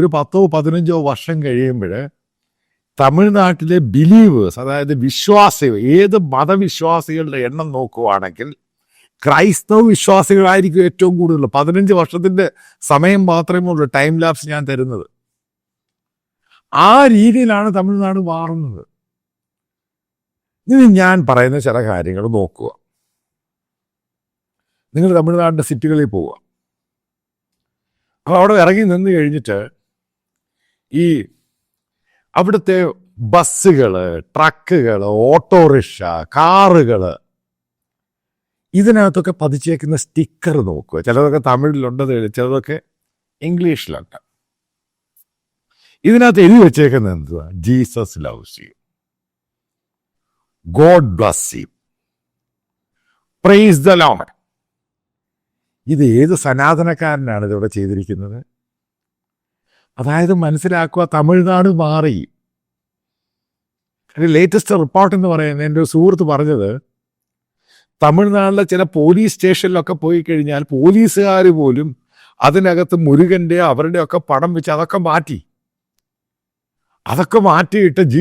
ഒരു പത്തോ പതിനഞ്ചോ വർഷം കഴിയുമ്പോൾ തമിഴ്നാട്ടിലെ ബിലീവേഴ്സ് അതായത് വിശ്വാസികൾ ഏത് മതവിശ്വാസികളുടെ എണ്ണം നോക്കുവാണെങ്കിൽ ക്രൈസ്തവ വിശ്വാസികളായിരിക്കും ഏറ്റവും കൂടുതൽ. പതിനഞ്ച് വർഷത്തിന്റെ സമയം മാത്രമേ ഉള്ളൂ ടൈം ലാപ്സ് ഞാൻ തരുന്നത്. ആ രീതിയിലാണ് തമിഴ്നാട് മാറുന്നത്. ഇനി ഞാൻ പറയുന്ന ചില കാര്യങ്ങൾ നോക്കുക. നിങ്ങൾ തമിഴ്നാടിന്റെ സിറ്റികളിൽ പോവുക. അപ്പോൾ അവിടെ ഇറങ്ങി നിന്ന് കഴിഞ്ഞിട്ട് ഈ അവിടുത്തെ ബസ്സുകൾ ട്രക്കുകൾ ഓട്ടോറിക്ഷ കാറുകൾ ഇതിനകത്തൊക്കെ പതിച്ചേക്കുന്ന സ്റ്റിക്കർ നോക്കുക. ചിലതൊക്കെ തമിഴിലുണ്ട് ചിലതൊക്കെ ഇംഗ്ലീഷിലുണ്ട്. ഇതിനകത്ത് എഴുതി വെച്ചേക്കുന്നത് എന്തുവാ? Jesus loves you God bless you praise the Lord ഇത് ഏത് സനാതനക്കാരനാണ് ഇതിവിടെ ചെയ്തിരിക്കുന്നത്? അതായത് മനസ്സിലാക്കുക തമിഴ്നാട് മാറി. ലേറ്റസ്റ്റ് റിപ്പോർട്ട് എന്ന് പറയുന്നത് എന്റെ ഒരു സുഹൃത്ത് പറഞ്ഞത് തമിഴ്നാട്ടിലെ ചില പോലീസ് സ്റ്റേഷനിലൊക്കെ പോയി കഴിഞ്ഞാൽ പോലീസുകാർ പോലും അതിനകത്ത് മുരുകന്റെ അവരുടെയൊക്കെ പടം വെച്ച് അതൊക്കെ മാറ്റി. അതൊക്കെ മാറ്റിയിട്ട്